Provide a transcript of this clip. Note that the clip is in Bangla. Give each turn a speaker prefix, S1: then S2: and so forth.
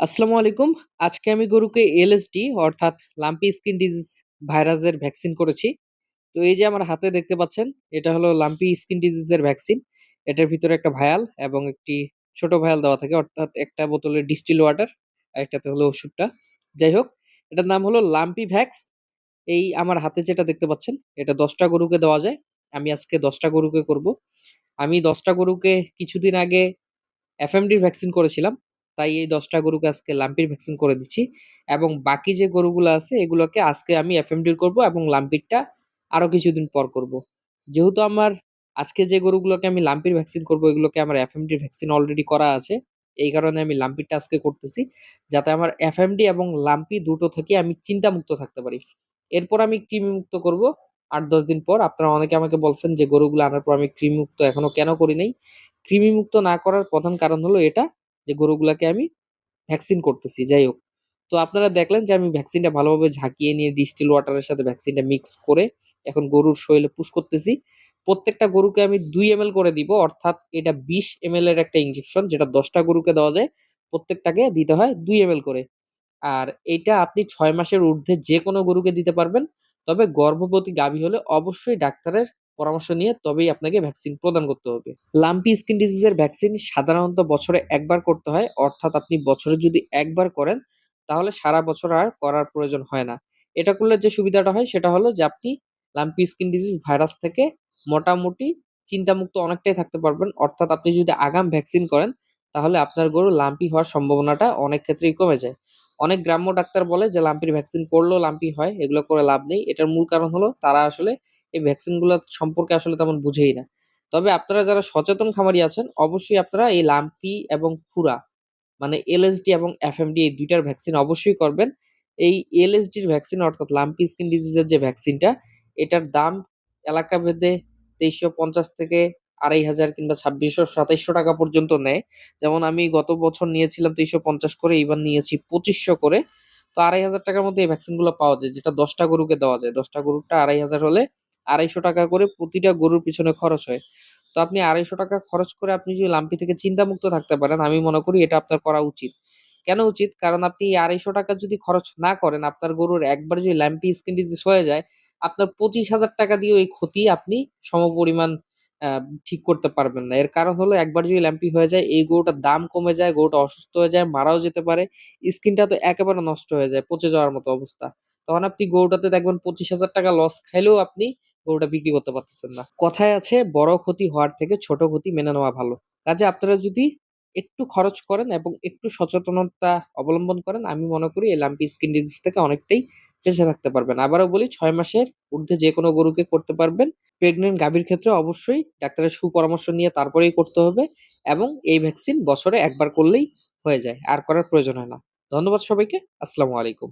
S1: আসসালামু আলাইকুম। আজকে আমি গরুকে এলএসডি অর্থাৎ লাম্পি স্কিন ডিজিজ ভাইরাসের ভ্যাকসিন করেছি। তো এই যে আমার হাতে দেখতে পাচ্ছেন, এটা হলো লাম্পি স্কিন ডিজিজের ভ্যাকসিন। এটার ভিতরে একটা ভায়াল এবং একটি ছোট ভায়াল দেওয়া থাকে অর্থাৎ একটা বোতলে ডিস্টিল ওয়াটার, আরেকটাতে হলো ওষুধটা। যাই হোক, এটার নাম হলো লাম্পি ভ্যাক্স। এই আমার হাতে যেটা দেখতে পাচ্ছেন, এটা দশটা গরুকে দেওয়া যায়। আমি আজকে দশটা গরুকে করব। আমি দশটা গরুকে কিছুদিন আগে এফএমডির ভ্যাকসিন করেছিলাম। তাই এই দশটা গরুকে আজকে লাম্পির ভ্যাকসিন করে দিচ্ছি এবং বাকি যে গরুগুলো আছে, এগুলোকে আজকে আমি এফএমডির করব এবং লাম্পিরটা আরও কিছুদিন পর করব। যেহেতু আমার আজকে যে গরুগুলোকে আমি লাম্পির ভ্যাকসিন করব, এগুলোকে আমার এফএমডির ভ্যাকসিন অলরেডি করা আছে। এই কারণে আমি লাম্পিরটা আজকে করতেছি। যাতে আমার এফএমডি এবং লাম্পি দুটো থেকে আমি চিন্তামুক্ত থাকতে পারি। এরপর আমি কৃমিমুক্ত করব আট, দশ দিন পর। আপনারা অনেকে আমাকে বলছেন যে গরুগুলো আনার পর আমি কৃমিমুক্ত এখনও কেন করি নাই? কৃমিমুক্ত না করার প্রধান কারণ হলো এটা যে গরুগুলাকে আমি ভ্যাকসিন করতেছি। যাই হোক। তো আপনারা দেখলেন যে আমি ভ্যাকসিনটা ভালোভাবে ঝাঁকিয়ে নিয়ে ডিস্টিল ওয়াটারের সাথে ভ্যাকসিনটা মিক্স করে এখন গরুর শরীরে পুশ করতেছি। প্রত্যেকটা গরুকে আমি দুই এমএল করে দিব। অর্থাৎ এটা ২০ এমএল এর একটা ইঞ্জেকশন যেটা দশটা গরুকে দেওয়া যায়। প্রত্যেকটাকে দিতে হয় দুই এমএল করে। আর এটা আপনি ছয় মাসের ঊর্ধ্বে যে কোনো গরুকে দিতে পারবেন। তবে গর্ভবতী গাভী হলে অবশ্যই ডাক্তারের পরামর্শ নিয়ে তবেই আপনাকে ভ্যাকসিন প্রদান করতে হবে। লাম্পি স্কিন ডিজিজের ভ্যাকসিন সাধারণত বছরে একবার করতে হয়। অর্থাৎ আপনি বছরে যদি একবার করেন, তাহলে সারা বছর আর করার প্রয়োজন হয় না। এটা করলে যে সুবিধাটা হয়, সেটা হলো যে আপনি লাম্পি স্কিন ডিজিজ ভাইরাস থেকে মোটামুটি চিন্তামুক্ত অনেকটাই থাকতে পারবেন। অর্থাৎ আপনি যদি আগাম ভ্যাকসিন করেন, তাহলে আপনার গরু লাম্পি হওয়ার সম্ভাবনাটা অনেক ক্ষেত্রেই কমে যায়। অনেক গ্রাম্য ডাক্তার বলে যে লাম্পির ভ্যাকসিন করলেও লাম্পি হয়। এগুলো করে লাভ নেই। এটার মূল কারণ হলো তারা আসলে এই ভ্যাকসিনগুলো সম্পর্কে আসলে তেমন বুঝেই না। তবে আপনারা যারা সচেতন খামারি আছেন অবশ্যই আপনারা এই লাম্পি এবং খুরা মানে এলএসডি এবং এফএমডি এই দুইটার ভ্যাকসিন অবশ্যই করবেন। এই এলএসডির ভ্যাকসিন অর্থাৎ লাম্পি স্কিন ডিজিজের যে ভ্যাকসিনটা এটার দাম এলাকা ভেদে ২৩৫০ থেকে ২৫০০ কিংবা ২৬০০-২৭০০ টাকা পর্যন্ত নেয়। যেমন আমি গত বছর নিয়েছিলাম ৩৫০ করে, এবার নিয়েছি পঁচিশশো করে। তো ২৫০০ টাকার মধ্যে এই ভ্যাকসিনগুলো পাওয়া যায় যেটা দশটা গরুকে দেওয়া যায়। ১০ টা গরুরটা ২৫০০ হলে ২৫০ টাকা করে প্রতিটা গরুর পিছনে খরচ হয়। তো আপনি ২৫০ টাকা খরচ করে আপনি যদি লাম্পি থেকে চিন্তামুক্ত থাকতে পারেন আমি মনে করি এটা আপনার করা উচিত। কেন উচিত? কারণ আপনি এই ২৫০ টাকা যদি খরচ না করেন আপনার গরুর একবার যদি ল্যাম্পি স্কিন ডিজিজ হয়ে যায় আপনার ২৫০০০ টাকা দিয়ে এই ক্ষতি আপনি সমপরিমাণ ঠিক করতে পারবেন না। এর কারণ হলো একবার যদি ল্যাম্পি হয়ে যায় এই গরুটার দাম কমে যায়, গরুটা অসুস্থ হয়ে যায়, মারাও যেতে পারে। স্কিনটা তো একেবারে নষ্ট হয়ে যায়, পচে যাওয়ার মতো অবস্থা। তখন আপনি গরুটাতে দেখবেন ২৫০০০ টাকা লস খাইলেও আপনি গরুটা বিক্রি করতে পারতেছেন না। কথায় আছে, বড় ক্ষতি হওয়ার থেকে ছোট ক্ষতি মেনে নেওয়া ভালো। কাজে আপনারা যদি একটু খরচ করেন এবং একটু সচেতনতা অবলম্বন করেন, আমি মনে করি এই লাম্পি স্কিন ডিজিজ থেকে অনেকটাই বেঁচে থাকতে পারবেন। আবারও বলি, ছয় মাসের ঊর্ধ্বে যেকোনো গরুকে করতে পারবেন। প্রেগনেন্ট গাভীর ক্ষেত্রে অবশ্যই ডাক্তারের সুপরামর্শ নিয়ে তারপরেই করতে হবে এবং এই ভ্যাকসিন বছরে একবার করলেই হয়ে যায়। আর করার প্রয়োজন হয় না। ধন্যবাদ সবাইকে। আসসালামু আলাইকুম।